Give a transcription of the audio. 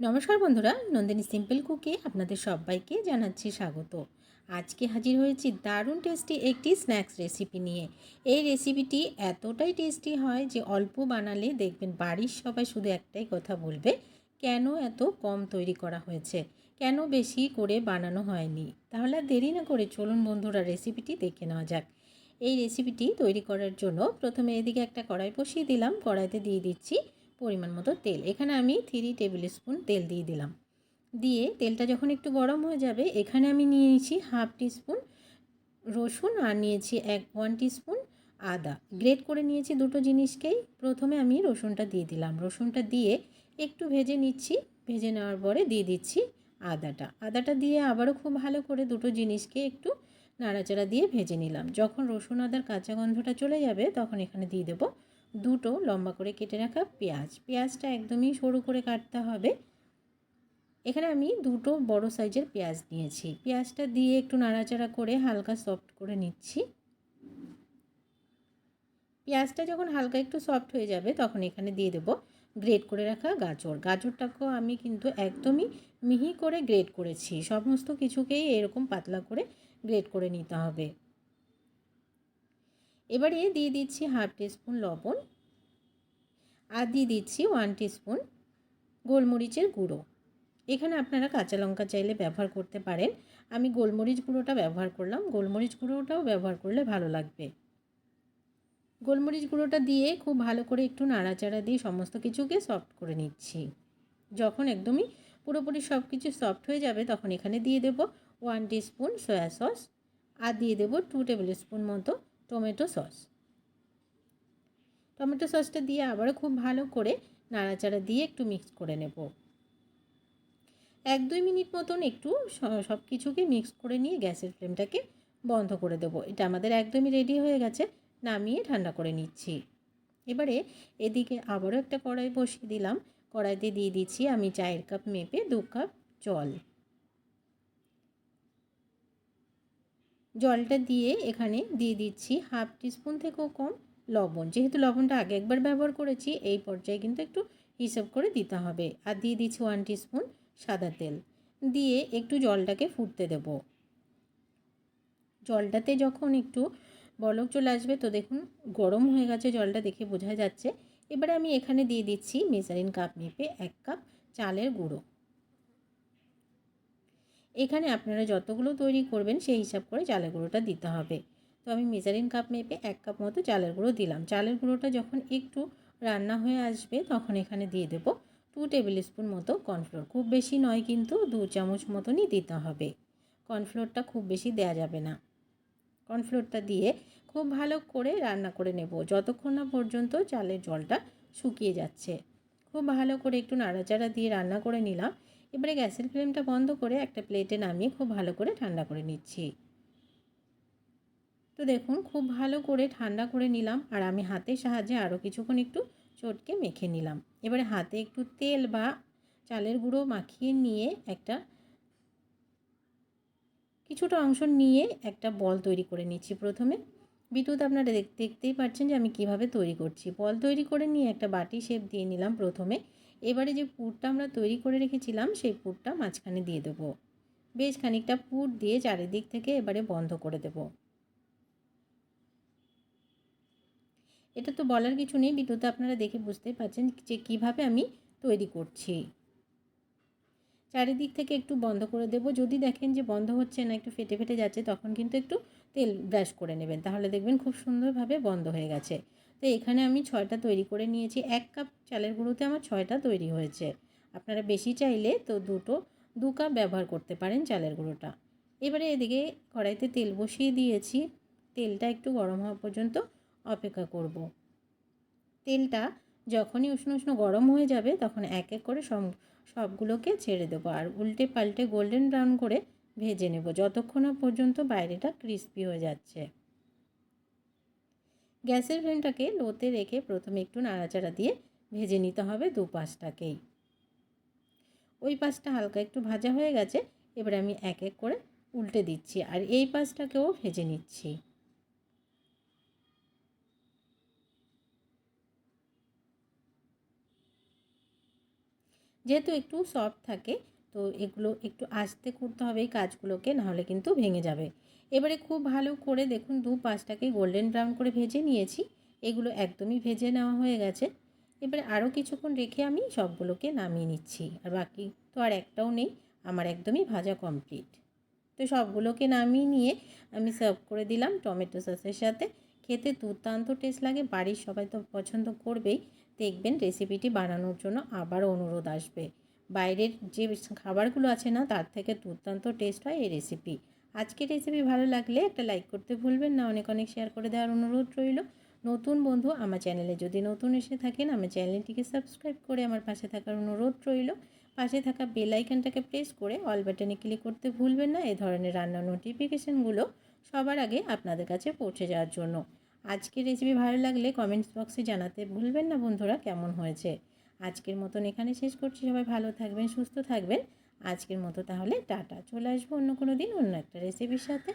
নমস্কার বন্ধুরা, নন্দিনী সিম্পল কুকে আপনাদের সবাইকে জানাচ্ছি স্বাগত। আজকে হাজির হয়েছি দারুণ টেস্টি একটি স্ন্যাক্স রেসিপি নিয়ে। এই রেসিপিটি এতটাই টেস্টি হয় যে অল্প বানালে দেখবেন বাড়ির সবাই শুধু একটাই কথা বলবে, কেন এত কম তৈরি করা হয়েছে? কেন বেশি করে বানানো হয়নি? তাহলে দেরি না করে চলুন বন্ধুরা রেসিপিটি দেখে নেওয়া যাক। এই রেসিপিটি তৈরি করার জন্য প্রথমে এদিকে একটা কড়াই বসিয়ে দিলাম, কড়াইতে দিয়ে দিচ্ছি পরিমাণ মতো তেল। এখানে আমি থ্রি টেবিল স্পুন তেল দিয়ে দিলাম। দিয়ে তেলটা যখন একটু গরম হয়ে যাবে, এখানে আমি নিয়েছি হাফ টিস্পুন রসুন আর নিয়েছি এক ওয়ান টিস্পুন আদা। গ্রেট করে নিয়েছি দুটো জিনিসকেই। প্রথমে আমি রসুনটা দিয়ে দিলাম। রসুনটা দিয়ে একটু ভেজে নিচ্ছি। ভেজে নেওয়ার পরে দিয়ে দিচ্ছি আদাটা। আদাটা দিয়ে আবারও খুব ভালো করে দুটো জিনিসকে একটু নাড়াচাড়া দিয়ে ভেজে নিলাম। যখন রসুন আদার কাঁচা গন্ধটা চলে যাবে, তখন এখানে দিয়ে দেবো দুটো লম্বা করে কেটে রাখা পেঁয়াজ। পেঁয়াজটা একদমই সরু করে কাটতে হবে। এখানে আমি দুটো বড় সাইজের পেঁয়াজ নিয়েছি। পেঁয়াজটা দিয়ে একটু নাড়াচাড়া করে হালকা সফট করে নিচ্ছি। পেঁয়াজটা যখন হালকা একটু সফট হয়ে যাবে, তখন এখানে দিয়ে দেবো গ্রেট করে রাখা গাজর। গাজরটাকেও আমি কিন্তু একদমই মিহি করে গ্রেট করেছি। সমস্ত কিছুকেই এরকম পাতলা করে গ্রেট করে নিতে হবে। এবারে দিয়ে দিচ্ছি হাফ টিস্পুন লবণ আর দিয়ে দিচ্ছি ওয়ান টিস্পুন গোলমরিচের গুঁড়ো। এখানে আপনারা কাঁচা লঙ্কা চাইলে ব্যবহার করতে পারেন। আমি গোলমরিচ গুঁড়োটা ব্যবহার করলাম। গোলমরিচ গুঁড়োটাও ব্যবহার করলে ভালো লাগবে। গোলমরিচ গুঁড়োটা দিয়ে খুব ভালো করে একটু নাড়াচাড়া দিয়ে সমস্ত কিছুকে সফট করে নিচ্ছি। যখন একদমই পুরোপুরি সব কিছু সফট হয়ে যাবে, তখন এখানে দিয়ে দেব ওয়ান টিস্পুন সয়া সস। আর দিয়ে দেবো টু টেবিল স্পুন মতো টমেটো সস। টমেটো সসটা দিয়ে আবারও খুব ভালো করে নাড়াচাড়া দিয়ে একটু মিক্স করে নেব। এক দুই মিনিট মতন একটু সব কিছুকে মিক্স করে নিয়ে গ্যাসের ফ্লেমটাকে বন্ধ করে দেব। এটা আমাদের একদমই রেডি হয়ে গেছে, নামিয়ে ঠান্ডা করে নিচ্ছি। এবারে এদিকে আবারও একটা কড়াই বসিয়ে দিলাম। কড়াইতে দিয়ে দিচ্ছি আমি চায়ের কাপ মেপে দু কাপ জল। জলটা দিয়ে এখানে দিয়ে দিচ্ছি হাফ টিস্পুন থেকেও কম লবণ। যেহেতু লবণটা আগে একবার ব্যবহার করেছি, এই পর্যায়ে কিন্তু একটু হিসাব করে দিতে হবে। আর দিয়ে দিচ্ছি ওয়ান টিস্পুন সাদা তেল। দিয়ে একটু জলটাকে ফুটতে দেব। জলটাতে যখন একটু বলক চলে আসবে, তো দেখুন গরম হয়ে গেছে জলটা দেখে বোঝা যাচ্ছে। এবারে আমি এখানে দিয়ে দিচ্ছি মেজারিন কাপ মেপে এক কাপ চালের গুঁড়ো। এখানে আপনারা যতগুলো তৈরি করবেন সেই হিসাব করে চালের গুঁড়োটা দিতে হবে। তো আমি মেজারিন কাপ মেপে এক কাপ মতো চালের গুঁড়ো দিলাম। চালের গুঁড়োটা যখন একটু রান্না হয়ে আসবে তখন এখানে দিয়ে দেব টু টেবিল স্পুন মতো কর্নফ্লোর খুব বেশি নয় কিন্তু দু চামচ মতনই দিতে হবে। কর্নফ্লোরটা খুব বেশি দেয়া যাবে না। কর্নফ্লোরটা দিয়ে খুব ভালো করে রান্না করে নেব। যতক্ষণ না পর্যন্ত চালের জলটা শুকিয়ে যাচ্ছে। খুব ভালো করে একটু নাড়াচাড়া দিয়ে রান্না করে নিলাম। এবারে গ্যাসের ফ্লেমটা বন্ধ করে একটা প্লেটে নামিয়ে খুব ভালো করে ঠান্ডা করে নিচ্ছি। তো দেখুন, খুব ভালো করে ঠান্ডা করে নিলাম আর আমি হাতের সাহায্যে আরও কিছুক্ষণ একটু চটকে মেখে নিলাম। এবারে হাতে একটু তেল বা চালের গুঁড়ো মাখিয়ে নিয়ে একটা কিছুটা অংশ নিয়ে একটা বল তৈরি করে নিচ্ছি প্রথমে। বিদ্যুৎ আপনারা দেখতেই পাচ্ছেন যে আমি কীভাবে তৈরি করছি। বল তৈরি করে নিয়ে একটা বাটি শেপ দিয়ে নিলাম প্রথমে। এবারে যে পুরটা আমরা তৈরি করে রেখেছিলাম, সেই পুরটা মাঝখানে দিয়ে দেবো। বেশ খানিকটা পুর দিয়ে চারিদিক থেকে এবারে বন্ধ করে দেব। এটা তো বলার কিছু নেই বিদ্যুৎ আপনারা দেখে বুঝতেই পারছেন যে কীভাবে আমি তৈরি করছি। চারিদিক থেকে একটু বন্ধ করে দেব। যদি দেখেন যে বন্ধ হচ্ছে না, একটু ফেটে ফেটে যাচ্ছে, তখন কিন্তু একটু তেল ব্রাশ করে নেবেন। তাহলে দেখবেন খুব সুন্দরভাবে বন্ধ হয়ে গেছে। তো এখানে আমি ছয়টা তৈরি করে নিয়েছি। এক কাপ চালের গুঁড়োতে আমার ছয়টা তৈরি হয়েছে। আপনারা বেশি চাইলে তো দুটো, দু কাপ ব্যবহার করতে পারেন চালের গুঁড়োটা। এবারে এদিকে কড়াইতে তেল বসিয়ে দিয়েছি। তেলটা একটু গরম হওয়া পর্যন্ত অপেক্ষা করব। তেলটা যখনই উষ্ণ উষ্ণ গরম হয়ে যাবে তখন এক এক করে সব সবগুলোকে ছেড়ে দেবো আর উল্টে পাল্টে গোল্ডেন ব্রাউন করে ভেজে নেব। যতক্ষণ পর্যন্ত বাইরেটা ক্রিস্পি হয়ে যাচ্ছে। গ্যাসের ফ্লেমটাকে লোতে রেখে প্রথমে একটু নাড়াচাড়া দিয়ে ভেজে নিতে হবে দু পাশটাকেই। ওই পাশটা হালকা একটু ভাজা হয়ে গেছে, এবার আমি এক এক করে উল্টে দিচ্ছি আর এই পাশটাকেও ভেজে নিচ্ছি। যেহেতু একটু সফট থাকে, তো এগুলো একটু আস্তে করতে হবে এই কাজগুলোকে, নাহলে কিন্তু ভেঙে যাবে। এবারে খুব ভালো করে দেখুন দু পাঁচটাকে গোল্ডেন ব্রাউন করে ভেজে নিয়েছি। এগুলো একদমই ভেজে নেওয়া হয়ে গেছে। এবারে আরও কিছুক্ষণ রেখে আমি সবগুলোকে নামিয়ে নিচ্ছি। আর বাকি তো আর একটাও নেই, আমার একদমই ভাজা কমপ্লিট তো সবগুলোকে নামিয়ে নিয়ে আমি সার্ভ করে দিলাম টমেটো সসের সাথে। খেতে দুর্দান্ত টেস্ট লাগে, বাড়ির সবাই তো পছন্দ করবেই। দেখবেন রেসিপিটি বানানোর জন্য আবার অনুরোধ আসবে। বাইরের যে খাবারগুলো আছে না, তার থেকে দুর্দান্ত টেস্ট হয় এই রেসিপি আজকের রেসিপি ভালো লাগলে একটা লাইক করতে ভুলবেন না। অনেক অনেক শেয়ার করে দেওয়ার অনুরোধ রইল। নতুন বন্ধু আমার চ্যানেলে যদি নতুন এসে থাকেন, আমার চ্যানেলটিকে সাবস্ক্রাইব করে আমার পাশে থাকার অনুরোধ রইল। পাশে থাকা বেল আইকনটাকে প্রেস করে অল বাটনে ক্লিক করতে ভুলবেন না। এই ধরনের রান্নার নোটিফিকেশানগুলো সবার আগে আপনাদের কাছে পৌঁছে যাওয়ার জন্য। আজকের রেসিপি ভালো লাগলে কমেন্টস বক্সে জানাতে ভুলবেন না বন্ধুরা, কেমন হয়েছে? আজকের মতন এখানে শেষ করছি। সবাই ভালো থাকবেন, সুস্থ থাকবেন। আজকের মতো তাহলে টাটা। চলে আসব অন্য কোনো দিন অন্য একটা রেসিপির সাথে।